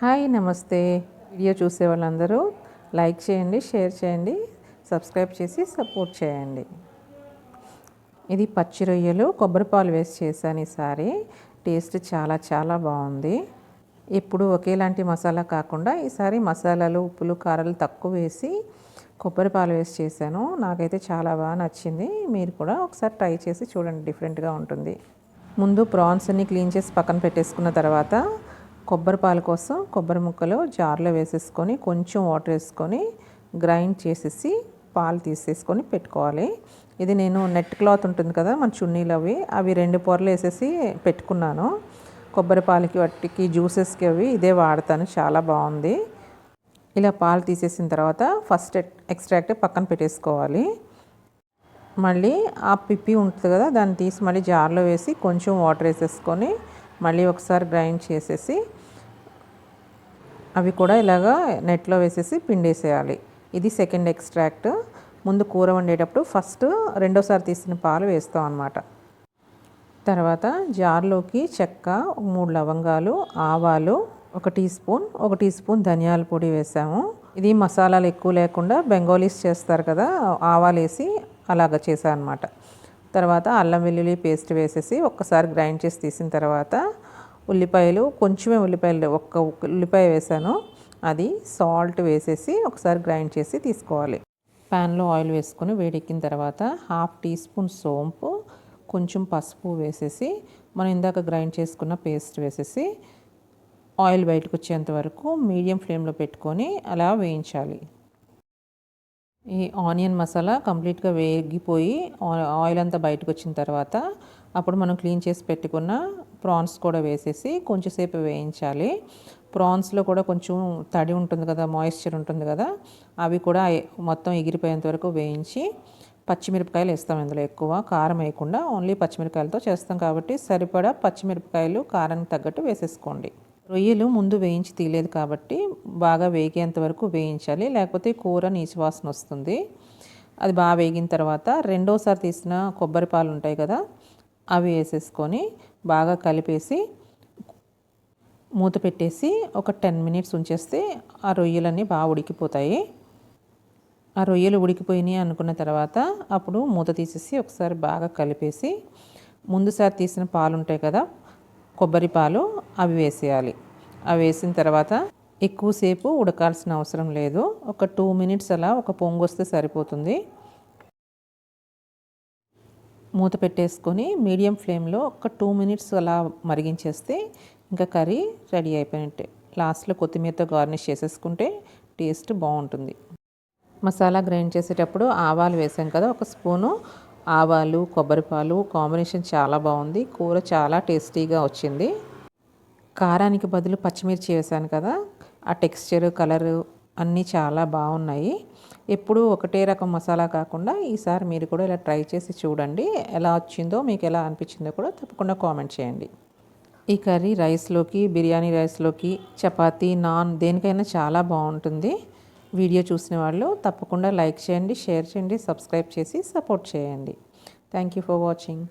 Hi నమస్తే. Video చూసే వాళ్ళందరూ లైక్ చేయండి షేర్ చేయండి సబ్స్క్రైబ్ చేసి సపోర్ట్ చేయండి. ఇది పచ్చి రొయ్యలు కొబ్బరిపాలు వేసి చేశాను ఈసారి టేస్ట్ చాలా చాలా బాగుంది. ఎప్పుడు ఒకేలాంటి మసాలా కాకుండా ఈసారి మసాలాలు ఉప్పులు కారాలు తక్కువ వేసి కొబ్బరిపాలు వేసి చేశాను. నాకైతే చాలా బాగా నచ్చింది. మీరు కూడా ఒకసారి ట్రై చేసి చూడండి డిఫరెంట్గా ఉంటుంది. ముందు ప్రాన్స్ అన్ని క్లీన్ చేసి పక్కన పెట్టేసుకున్న తర్వాత కొబ్బరి పాల కోసం కొబ్బరి ముక్కలు జార్లో వేసేసుకొని కొంచెం వాటర్ వేసుకొని గ్రైండ్ చేసేసి పాలు తీసేసుకొని పెట్టుకోవాలి. ఇది నేను నెట్ క్లాత్ ఉంటుంది కదా మన చున్నీలు అవి అవి రెండు పొరలు వేసేసి పెట్టుకున్నాను. కొబ్బరి పాలకి వాటికి జ్యూసెస్కి అవి ఇదే వాడతాను చాలా బాగుంది. ఇలా పాలు తీసేసిన తర్వాత ఫస్ట్ ఎక్స్ట్రాక్ట్ పక్కన పెట్టేసుకోవాలి. మళ్ళీ ఆ పిప్పి ఉంటుంది కదా దాన్ని తీసి మళ్ళీ జార్లో వేసి కొంచెం వాటర్ వేసేసుకొని మళ్ళీ ఒకసారి గ్రైండ్ చేసేసి అవి కూడా ఇలాగా నెట్లో వేసేసి పిండేసేయాలి. ఇది సెకండ్ ఎక్స్ట్రాక్ట్ ముందు కూర వండేటప్పుడు ఫస్ట్ రెండోసారి తీసిన పాలు వేస్తాం అన్నమాట. తర్వాత జార్లోకి చెక్క మూడు లవంగాలు ఆవాలు ఒక టీ స్పూన్ ఒక టీ స్పూన్ ధనియాల పొడి వేసాము. ఇది మసాలాలు ఎక్కువ లేకుండా బెంగాలీస్ చేస్తారు కదా ఆవాలు వేసి అలాగ చేశాను అనమాట తర్వాత అల్లం వెల్లుల్లి పేస్ట్ వేసేసి ఒక్కసారి గ్రైండ్ చేసి తీసిన తర్వాత ఉల్లిపాయలు కొంచెమే ఉల్లిపాయలు ఒక్క ఉల్లిపాయ వేసాను. అది సాల్ట్ వేసేసి ఒకసారి గ్రైండ్ చేసి తీసుకోవాలి. ప్యాన్లో ఆయిల్ వేసుకొని వేడెక్కిన తర్వాత హాఫ్ టీ స్పూన్ సోంపు కొంచెం పసుపు వేసేసి మనం ఇందాక గ్రైండ్ చేసుకున్న పేస్ట్ వేసేసి ఆయిల్ బయటకు వచ్చేంత వరకు మీడియం ఫ్లేమ్లో పెట్టుకొని అలా వేయించాలి. ఈ ఆనియన్ మసాలా కంప్లీట్గా వేగిపోయి ఆయిల్ అంతా బయటకు వచ్చిన తర్వాత అప్పుడు మనం క్లీన్ చేసి పెట్టుకున్న ప్రాన్స్ కూడా వేసేసి కొంచెంసేపు వేయించాలి. ప్రాన్స్లో కూడా కొంచెం తడి ఉంటుంది కదా మాయిశ్చర్ ఉంటుంది కదా అవి కూడా మొత్తం ఎగిరిపోయేంత వరకు వేయించి పచ్చిమిరపకాయలు వేస్తాం ఇందులో ఎక్కువ కారం వేయకుండా ఓన్లీ పచ్చిమిరపకాయలతో చేస్తాం కాబట్టి సరిపడా పచ్చిమిరపకాయలు కారానికి తగ్గట్టు వేసేసుకోండి. రొయ్యలు ముందు వేయించి తీయలేదు కాబట్టి బాగా వేగేంత వరకు వేయించాలి. లేకపోతే కూర నీచువాసన వస్తుంది. అది బాగా వేగిన తర్వాత రెండోసారి తీసిన కొబ్బరి పాలు ఉంటాయి కదా అవి వేసేసుకొని బాగా కలిపేసి మూత పెట్టేసి ఒక టెన్ మినిట్స్ ఉంచేస్తే ఆ రొయ్యలన్నీ బాగా ఉడికిపోతాయి. ఆ రొయ్యలు ఉడికిపోయినాయి అనుకున్న తర్వాత అప్పుడు మూత తీసేసి ఒకసారి బాగా కలిపేసి ముందుసారి తీసిన పాలు ఉంటాయి కదా కొబ్బరి పాలు అవి వేసేయాలి. అవి వేసిన తర్వాత ఎక్కువసేపు ఉడకాల్సిన అవసరం లేదు. ఒక టూ మినిట్స్ అలా ఒక పొంగు వస్తే సరిపోతుంది. మూత పెట్టేసుకొని మీడియం ఫ్లేమ్లో ఒక టూ మినిట్స్ అలా మరిగించేస్తే ఇంకా కర్రీ రెడీ అయిపోయినట్టే. లాస్ట్లో కొత్తిమీరతో గార్నిష్ చేసేసుకుంటే టేస్ట్ బాగుంటుంది. మసాలా గ్రైండ్ చేసేటప్పుడు ఆవాలు వేసాం కదా ఒక స్పూను. ఆవాలు కొబ్బరిపాలు కాంబినేషన్ చాలా బాగుంది. కూర చాలా టేస్టీగా వచ్చింది. కారానికి బదులు పచ్చిమిర్చి వేసాను కదా ఆ టెక్స్చర్ కలరు అన్నీ చాలా బాగున్నాయి. ఎప్పుడూ ఒకటే రకం మసాలా కాకుండా ఈసారి మీరు కూడా ఇలా ట్రై చేసి చూడండి. ఎలా వచ్చిందో మీకు ఎలా అనిపించిందో కూడా తప్పకుండా కామెంట్ చేయండి. ఈ కర్రీ రైస్లోకి బిర్యానీ రైస్లోకి చపాతీ నాన్ దేనికైనా చాలా బాగుంటుంది. వీడియో చూసిన వాళ్ళు తప్పకుండా లైక్ చేయండి షేర్ చేయండి సబ్స్క్రైబ్ చేసి సపోర్ట్ చేయండి. Thank you for watching.